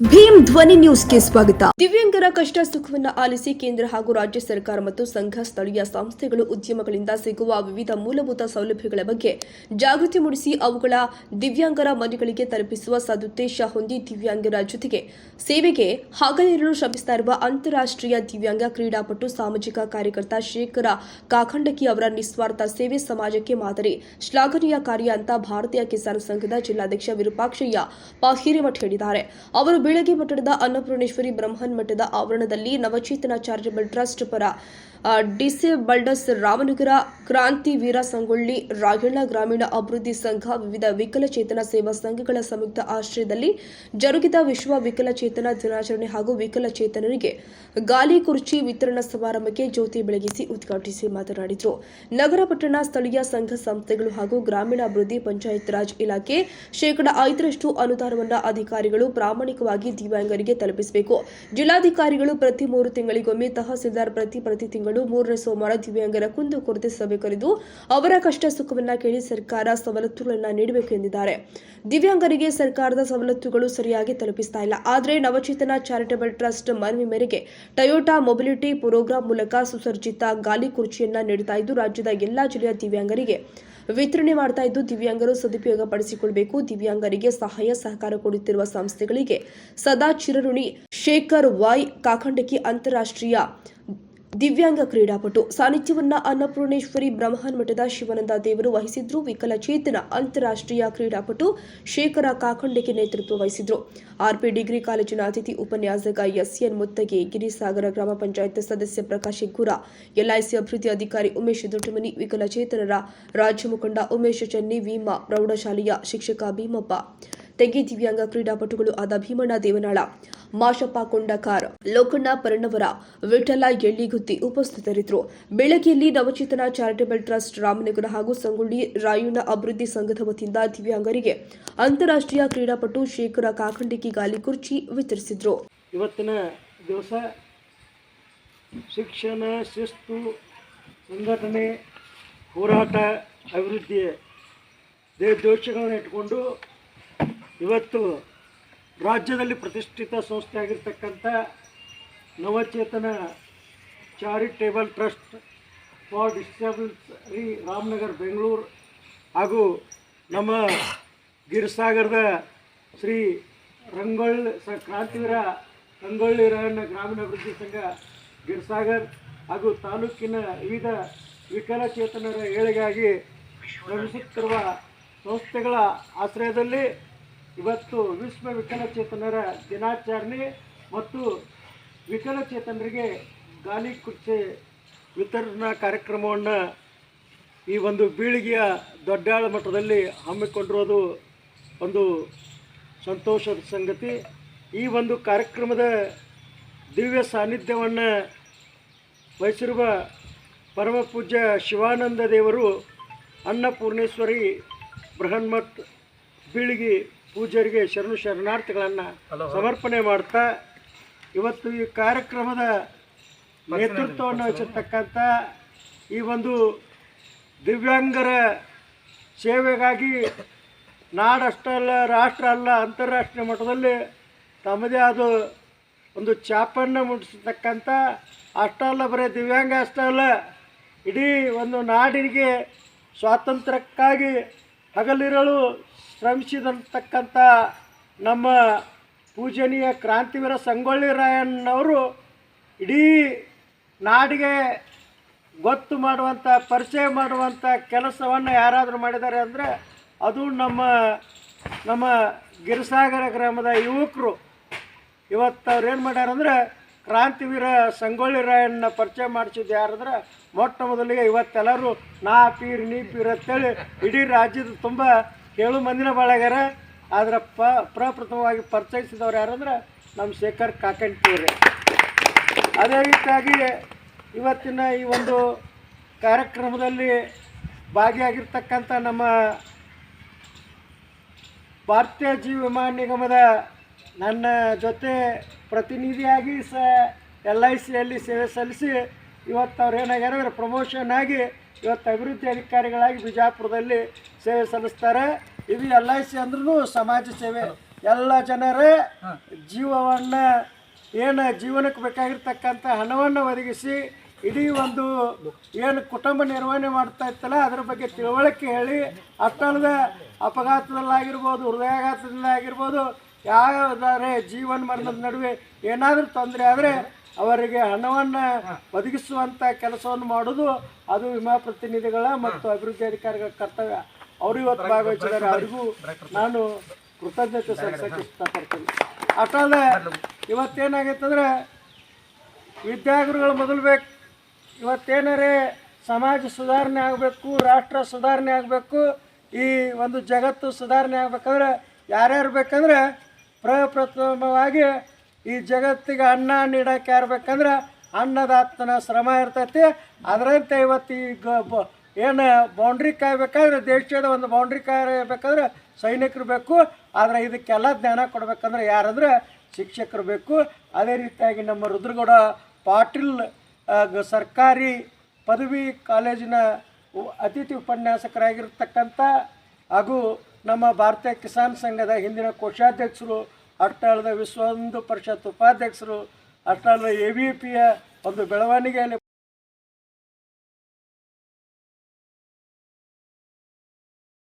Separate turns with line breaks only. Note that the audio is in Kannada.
ಭೀಮ್ ಧ್ವನಿ ನ್ಯೂಸ್ಗೆ ಸ್ವಾಗತ.
ದಿವ್ಯಾಂಗರ ಕಷ್ಟ ಸುಖವನ್ನು ಆಲಿಸಿ ಕೇಂದ್ರ ಹಾಗೂ ರಾಜ್ಯ ಸರ್ಕಾರ ಮತ್ತು ಸಂಘ ಸ್ಥಳೀಯ ಸಂಸ್ಥೆಗಳು ಉದ್ಯಮಗಳಿಂದ ಸಿಗುವ ವಿವಿಧ ಮೂಲಭೂತ ಸೌಲಭ್ಯಗಳ ಬಗ್ಗೆ ಜಾಗೃತಿ ಮೂಡಿಸಿ ಅವುಗಳ ದಿವ್ಯಾಂಗರ ಮನೆಗಳಿಗೆ ತಲುಪಿಸುವ ಸದುದ್ದೇಶ ಹೊಂದಿ ದಿವ್ಯಾಂಗರ ಜೊತೆಗೆ ಸೇವೆಗೆ ಹಗಲಿರಲು ಶ್ರಮಿಸ್ತಾ ಇರುವ ಅಂತಾರಾಷ್ಟ್ರೀಯ ದಿವ್ಯಾಂಗ ಕ್ರೀಡಾಪಟು ಸಾಮಾಜಿಕ ಕಾರ್ಯಕರ್ತ ಶೇಖರ ಕಾಖಂಡಕಿ ಅವರ ನಿಸ್ವಾರ್ಥ ಸೇವೆ ಸಮಾಜಕ್ಕೆ ಮಾದರಿ ಶ್ಲಾಘನೀಯ ಕಾರ್ಯ ಅಂತ ಭಾರತೀಯ ಕಿಸಾನ್ ಸಂಘದ ಜಿಲ್ಲಾಧ್ಯಕ್ಷ ವಿರೂಪಾಕ್ಷಯ್ಯ ಪಾಹಿರೇಮಠ್ ಹೇಳಿದ್ದಾರೆ. ಅವರು ಬೀಳಗಿ ಮಠದ ಅನ್ನಪೂರ್ಣೇಶ್ವರಿ ಬ್ರಹ್ಮನ್ ಮಠದ ಆವರಣದಲ್ಲಿ ನವಚೇತನ ಚಾರಿಟಬಲ್ ಟ್ರಸ್ಟ್ ಪರ ಡಿಸೇಬಲ್ಡಸ್ ರಾಮನಗರ ಕ್ರಾಂತಿ ವೀರ ಸಂಗೊಳ್ಳಿ, ರಾಯಣ್ಣ ಗ್ರಾಮೀಣ ಅಭಿವೃದ್ಧಿ ಸಂಘ, ವಿವಿಧ ವಿಕಲಚೇತನ ಸೇವಾ ಸಂಘಗಳ ಸಂಯುಕ್ತ ಆಶ್ರಯದಲ್ಲಿ ಜರುಗಿದ ವಿಶ್ವ ವಿಕಲಚೇತನ ದಿನಾಚರಣೆ ಹಾಗೂ ವಿಕಲಚೇತನರಿಗೆ ಗಾಲಿ ಕುರ್ಚಿ ವಿತರಣಾ ಸಮಾರಂಭಕ್ಕೆ ಜ್ಯೋತಿ ಬೆಳಗಿಸಿ ಉದ್ಘಾಟಿಸಿ ಮಾತನಾಡಿದರು. ನಗರ ಪಟ್ಟಣ ಸ್ಥಳೀಯ ಸಂಘ ಸಂಸ್ಥೆಗಳು ಹಾಗೂ ಗ್ರಾಮೀಣಾಭಿವೃದ್ಧಿ ಪಂಚಾಯತ್ ರಾಜ್ ಇಲಾಖೆ ಶೇಕಡ ಐದರಷ್ಟು ಅನುದಾನವನ್ನು ಅಧಿಕಾರಿಗಳು ಪ್ರಾಮಾಣಿಕವಾಗಿ ದಿವ್ಯಾಂಗರಿಗೆ ತಲುಪಿಸಬೇಕು. ಜಿಲ್ಲಾಧಿಕಾರಿಗಳು ಪ್ರತಿ ಮೂರು ತಿಂಗಳಿಗೊಮ್ಮೆ ತಹಸೀಲ್ದಾರ್ ಪ್ರತಿ ಪ್ರತಿ ತಿಂಗಳು ಮೂರನೇ ಸೋಮವಾರ ದಿವ್ಯಾಂಗರ ಕುಂದು ಕೊರತೆ ಸಭೆ ಕರೆದು ಅವರ ಕಷ್ಟ ಸುಖವನ್ನ ಕೇಳಿ ಸರ್ಕಾರ ಸವಲತ್ತುಗಳನ್ನು ನೀಡಬೇಕು ಎಂದಿದ್ದಾರೆ. ದಿವ್ಯಾಂಗರಿಗೆ ಸರ್ಕಾರದ ಸವಲತ್ತುಗಳು ಸರಿಯಾಗಿ ತಲುಪಿಸ್ತಾ ಇಲ್ಲ. ಆದರೆ ನವಚೇತನ ಚಾರಿಟಬಲ್ ಟ್ರಸ್ಟ್ ಮನವಿ ಮೇರೆಗೆ ಟೊಯೋಟಾ ಮೊಬಿಲಿಟಿ ಪ್ರೋಗ್ರಾಂ ಮೂಲಕ ಸುಸರ್ಜಿತ ಗಾಲಿ ಕುರ್ಚಿಯನ್ನ ನೀಡುತ್ತಾ ಇದ್ದು, ರಾಜ್ಯದ ಎಲ್ಲಾ ಜಿಲ್ಲೆಯ ದಿವ್ಯಾಂಗರಿಗೆ ವಿತರಣೆ ಮಾಡ್ತಾ ಇದ್ದು, ದಿವ್ಯಾಂಗರು ಸದುಪಯೋಗ ಪಡಿಸಿಕೊಳ್ಳಬೇಕು ದಿವ್ಯಾಂಗರಿಗೆ ಸಹಾಯ ಸಹಕಾರ ಕೊಡುತ್ತಿರುವ ಸಂಸ್ಥೆಗಳಿಗೆ ಸದಾ ಚಿರಋಣಿ ಶೇಖರ್ ವಾಯ್ ಕಾಖಂಡಕಿ ಅಂತಾರಾಷ್ಟ್ರೀಯ ದಿವ್ಯಾಂಗ ಕ್ರೀಡಾಪಟು ಸಾನ್ನಿಧ್ಯವನ್ನ ಅನ್ನಪೂರ್ಣೇಶ್ವರಿ ಬ್ರಹ್ಮಾನ್ ಮಠದ ಶಿವಾನಂದ ದೇವರು ವಹಿಸಿದ್ರು. ವಿಕಲಚೇತನ ಅಂತಾರಾಷ್ಟ್ರೀಯ ಕ್ರೀಡಾಪಟು ಶೇಖರ ಕಾಖಂಡಿಗೆ ನೇತೃತ್ವ ವಹಿಸಿದ್ರು. ಆರ್ಪಿ ಡಿಗ್ರಿ ಕಾಲೇಜಿನ ಅತಿಥಿ ಉಪನ್ಯಾಸಕ ಎಸ್ಎನ್ ಮುತ್ತಗೆ, ಗಿರಿಸಾಗರ ಗ್ರಾಮ ಪಂಚಾಯತ್ ಸದಸ್ಯ ಪ್ರಕಾಶ್ ಹೆಗ್ಗೂರ, ಎಲ್ಐಸಿ ಅಭಿವೃದ್ಧಿ ಅಧಿಕಾರಿ ಉಮೇಶ್ ದೊಡ್ಡಮನಿ, ವಿಕಲಚೇತನರ ರಾಜ್ಯ ಮುಖಂಡ ಉಮೇಶ್ ಚೆನ್ನಿ, ಭೀಮಾ ಪ್ರೌಢಶಾಲೆಯ ಶಿಕ್ಷಕ ಭೀಮಪ್ಪ. ತೆಗೆ ದಿವ್ಯಾಂಗ ಕ್ರೀಡಾಪಟುಗಳು ಆದ ಭೀಮಣ್ಣ ದೇವನಾಳ. ಮಾಶಪ್ಪ ಕೊಂಡಕಾರ್ ಲೋಕಣ್ಣ ಪರಣವರ ವಿಠಲ ಎಳ್ಳಿಗುತ್ತಿ ಉಪಸ್ಥಿತರಿದ್ದರು. ಬೆಳಗ್ಗೆಯಲ್ಲಿ ನವಚೇತನ ಚಾರಿಟಬಲ್ ಟ್ರಸ್ಟ್ ರಾಮನಗರ ಹಾಗೂ ಸಂಗೊಳ್ಳಿ ರಾಯಣ್ಣ ಅಭಿವೃದ್ಧಿ ಸಂಘದ ವತಿಯಿಂದ ದಿವ್ಯಾಂಗರಿಗೆ ಅಂತಾರಾಷ್ಟ್ರೀಯ ಕ್ರೀಡಾಪಟು ಶೇಖರ ಕಾಖಂಡಿಕಿ ಗಾಲಿ ಕುರ್ಚಿ ವಿತರಿಸಿದ್ರು.
ಇವತ್ತಿನ ದಿವಸ ಶಿಕ್ಷಣ, ಶಿಸ್ತು, ಸಂಘಟನೆ, ಹೋರಾಟ, ಅಭಿವೃದ್ಧಿ ದೇಶಗಳನ್ನು ಇಟ್ಕೊಂಡು ಇವತ್ತು ರಾಜ್ಯದಲ್ಲಿ ಪ್ರತಿಷ್ಠಿತ ಸಂಸ್ಥೆ ಆಗಿರ್ತಕ್ಕಂಥ Navachetana charitable trust for disables re Ramanagar, Bengaluru ಹಾಗೂ ನಮ್ಮ ಗಿರ್ಸಾಗರದ ಶ್ರೀ ರಂಗೊಳ್ಳಿ ಸ ಕ್ರಾಂತಿವೀರ ರಂಗೊಳ್ಳಿ ರಾಯಣ್ಣ ಗ್ರಾಮೀಣಾಭಿವೃದ್ಧಿ ಸಂಘ ಗಿರ್ಸಾಗರ್ ಹಾಗೂ ತಾಲೂಕಿನ ವಿವಿಧ ವಿಕಲಚೇತನರ ಏಳಿಗಾಗಿ ಶ್ರಮಿಸುತ್ತಿರುವ ಸಂಸ್ಥೆಗಳ ಆಶ್ರಯದಲ್ಲಿ ಇವತ್ತು ವಿಶ್ವ ವಿಕಲಚೇತನರ ದಿನಾಚರಣೆ ಮತ್ತು ವಿಕಲಚೇತನರಿಗೆ ಗಾಲಿ ಕುರ್ಚಿ ವಿತರಣಾ ಕಾರ್ಯಕ್ರಮವನ್ನು ಈ ಒಂದು ಬೀಳಿಗೆಯ ದೊಡ್ಡಾಳ ಮಠದಲ್ಲಿ ಹಮ್ಮಿಕೊಂಡಿರೋದು ಒಂದು ಸಂತೋಷದ ಸಂಗತಿ. ಈ ಒಂದು ಕಾರ್ಯಕ್ರಮದ ದಿವ್ಯ ಸಾನ್ನಿಧ್ಯವನ್ನು ವಹಿಸಿರುವ ಪರಮ ಪೂಜ್ಯ ಶಿವಾನಂದ ದೇವರು ಅನ್ನಪೂರ್ಣೇಶ್ವರಿ ಬೃಹನ್ಮತ್ ಬೀಳಿಗೆ ಪೂಜ್ಯರಿಗೆ ಶರಣು ಶರಣಾರ್ಥಿಗಳನ್ನು ಸಮರ್ಪಣೆ ಮಾಡ್ತಾ ಇವತ್ತು ಈ ಕಾರ್ಯಕ್ರಮದ ನೇತೃತ್ವವನ್ನು ವಹಿಸಿರ್ತಕ್ಕಂಥ ಈ ಒಂದು ದಿವ್ಯಾಂಗರ ಸೇವೆಗಾಗಿ ನಾಡಷ್ಟೇ ಅಲ್ಲ ರಾಷ್ಟ್ರ ಅಲ್ಲ ಅಂತಾರಾಷ್ಟ್ರೀಯ ಮಟ್ಟದಲ್ಲಿ ತಮ್ಮದೇ ಆದ ಒಂದು ಚಾಪನ್ನು ಮುಟ್ಟಿಸತಕ್ಕಂಥ ಅಷ್ಟೇ ಅಷ್ಟಲ್ಲ ಬರೀ ದಿವ್ಯಾಂಗ ಅಷ್ಟೇ ಅಲ್ಲ ಇಡೀ ಒಂದು ನಾಡಿಗೆ ಸ್ವಾತಂತ್ರ್ಯಕ್ಕಾಗಿ ಹಗಲಿರಲು ಶ್ರಮಿಸಿದಂತಕ್ಕಂಥ ನಮ್ಮ ಪೂಜನೀಯ ಕ್ರಾಂತಿವೀರ ಸಂಗೊಳ್ಳಿ ರಾಯಣ್ಣವರು ಇಡೀ ನಾಡಿಗೆ ಗೊತ್ತು ಮಾಡುವಂಥ, ಪರಿಚಯ ಮಾಡುವಂಥ ಕೆಲಸವನ್ನು ಯಾರಾದರೂ ಮಾಡಿದ್ದಾರೆ ಅಂದರೆ ಅದು ನಮ್ಮ ನಮ್ಮ ಗಿರಿಸಾಗರ ಗ್ರಾಮದ ಯುವಕರು. ಇವತ್ತು ಅವ್ರು ಏನು ಮಾಡ್ಯಾರ ಅಂದ್ರೆ ಕ್ರಾಂತಿವೀರ ಸಂಗೊಳ್ಳಿ ರಾಯಣ್ಣ ಪರಿಚಯ ಮಾಡಿಸಿದ್ದು ಯಾರಂದ್ರೆ ಮೊಟ್ಟ ಮೊದಲಿಗೆ ಇವತ್ತೆಲ್ಲರೂ ನಾ ಪೀರ್ ನೀ ಪೀರ್ ಅಂತೇಳಿ ಇಡೀ ರಾಜ್ಯದ ತುಂಬ ಏಳು ಮಂದಿನ ಬಾಳಗಾರ ಆದ್ರೆ ಪ, ಪ್ರಪ್ರಥಮವಾಗಿ ಪರಿಚಯಿಸಿದವ್ರು ಯಾರಂದ್ರೆ ನಮ್ಮ ಶೇಖರ್ ಕಾಕಂಟಿಯವರೇ ಅದೇ ರೀತಿಯಾಗಿ ಇವತ್ತಿನ ಈ ಒಂದು ಕಾರ್ಯಕ್ರಮದಲ್ಲಿ ಭಾಗಿಯಾಗಿರ್ತಕ್ಕಂಥ ನಮ್ಮ ಭಾರತೀಯ ಜೀವ ವಿಮಾ ನಿಗಮದ ನನ್ನ ಜೊತೆ ಪ್ರತಿನಿಧಿಯಾಗಿ ಸ ಎಲ್ ಐ ಸಿಯಲ್ಲಿ ಸೇವೆ ಸಲ್ಲಿಸಿ ಇವತ್ತು ಅವ್ರು ಏನಾಗ್ಯಾರ ಅಂದ್ರೆ ಪ್ರಮೋಷನ್ ಆಗಿ ಇವತ್ತು ಅಭಿವೃದ್ಧಿ ಅಧಿಕಾರಿಗಳಾಗಿ ಬಿಜಾಪುರದಲ್ಲಿ ಸೇವೆ ಸಲ್ಲಿಸ್ತಾರೆ. ಇದು ಎಲ್ ಐ ಸಿ ಅಂದ್ರೂ ಸಮಾಜ ಸೇವೆ. ಎಲ್ಲ ಜನರ ಜೀವವನ್ನು ಏನು ಜೀವನಕ್ಕೆ ಬೇಕಾಗಿರ್ತಕ್ಕಂಥ ಹಣವನ್ನು ಒದಗಿಸಿ ಇಡೀ ಒಂದು ಏನು ಕುಟುಂಬ ನಿರ್ವಹಣೆ ಮಾಡ್ತಾ ಇತ್ತಲ್ಲ ಅದ್ರ ಬಗ್ಗೆ ತಿಳುವಳಿಕೆ ಹೇಳಿ ಅಷ್ಟಲ್ಲದೆ ಅಪಘಾತದಲ್ಲಾಗಿರ್ಬೋದು ಹೃದಯಾಘಾತದಲ್ಲಾಗಿರ್ಬೋದು ಯಾವುದಾದ್ರೆ ಜೀವನ ಮರಣದ ನಡುವೆ ಏನಾದರೂ ತೊಂದರೆ ಆದರೆ ಅವರಿಗೆ ಹಣವನ್ನು ಒದಗಿಸುವಂಥ ಕೆಲಸವನ್ನು ಮಾಡೋದು ಅದು ವಿಮಾ ಪ್ರತಿನಿಧಿಗಳ ಮತ್ತು ಅಭಿವೃದ್ಧಿ ಅಧಿಕಾರಿಗಳ ಕರ್ತವ್ಯ. ಅವರು ಇವತ್ತು ಭಾಗವಹಿಸಿದ್ದಾರೆ. ಅವರಿಗೂ ನಾನು ಕೃತಜ್ಞತೆ ಸಲ್ಲಿಸೋಕ್ಕೆ ಇಷ್ಟಪಡ್ತೀನಿ. ಅಷ್ಟಲ್ಲದೆ ಇವತ್ತೇನಾಗೈತಂದ್ರೆ ವಿದ್ಯಾಗುರುಗಳು ಮೊದಲು ಬೇಕು. ಇವತ್ತೇನಾರೇ ಸಮಾಜ ಸುಧಾರಣೆ ಆಗಬೇಕು ರಾಷ್ಟ್ರ ಸುಧಾರಣೆ ಆಗಬೇಕು ಈ ಒಂದು ಜಗತ್ತು ಸುಧಾರಣೆ ಆಗಬೇಕಂದ್ರೆ ಯಾರ್ಯಾರು ಬೇಕಂದ್ರೆ ಪ್ರಪ್ರಥಮವಾಗಿ ಈ ಜಗತ್ತಿಗೆ ಅನ್ನ ನೀಡಕ್ಕೆ ಯಾರು ಬೇಕಂದ್ರೆ ಅನ್ನದಾತನ ಶ್ರಮ ಇರ್ತೈತಿ. ಅದರಂತೆ ಇವತ್ತು ಈ ಗ ಏನು ಬೌಂಡ್ರಿ ಕಾಯ್ಬೇಕಾದ್ರೆ ದೇಶದ ಒಂದು ಬೌಂಡ್ರಿ ಕಾಯಬೇಕಾದ್ರೆ ಸೈನಿಕರು ಬೇಕು. ಆದರೆ ಇದಕ್ಕೆಲ್ಲ ಜ್ಞಾನ ಕೊಡಬೇಕಂದ್ರೆ ಯಾರಂದ್ರೆ ಶಿಕ್ಷಕರು ಬೇಕು. ಅದೇ ರೀತಿಯಾಗಿ ನಮ್ಮ ರುದ್ರಗೌಡ ಪಾಟೀಲ್ ಸರ್ಕಾರಿ ಪದವಿ ಕಾಲೇಜಿನ ಅತಿಥಿ ಉಪನ್ಯಾಸಕರಾಗಿರ್ತಕ್ಕಂಥ ಹಾಗೂ ನಮ್ಮ ಭಾರತೀಯ ಕಿಸಾನ್ ಸಂಘದ ಹಿಂದಿನ ಕೋಶಾಧ್ಯಕ್ಷರು ಅಷ್ಟಲ್ಲದ ವಿಶ್ವ ಹಿಂದೂ ಪರಿಷತ್ ಉಪಾಧ್ಯಕ್ಷರು ಅಷ್ಟಾಳದ ಎ ಬಿ ಪಿಯ ಒಂದು ಬೆಳವಣಿಗೆಯಲ್ಲಿ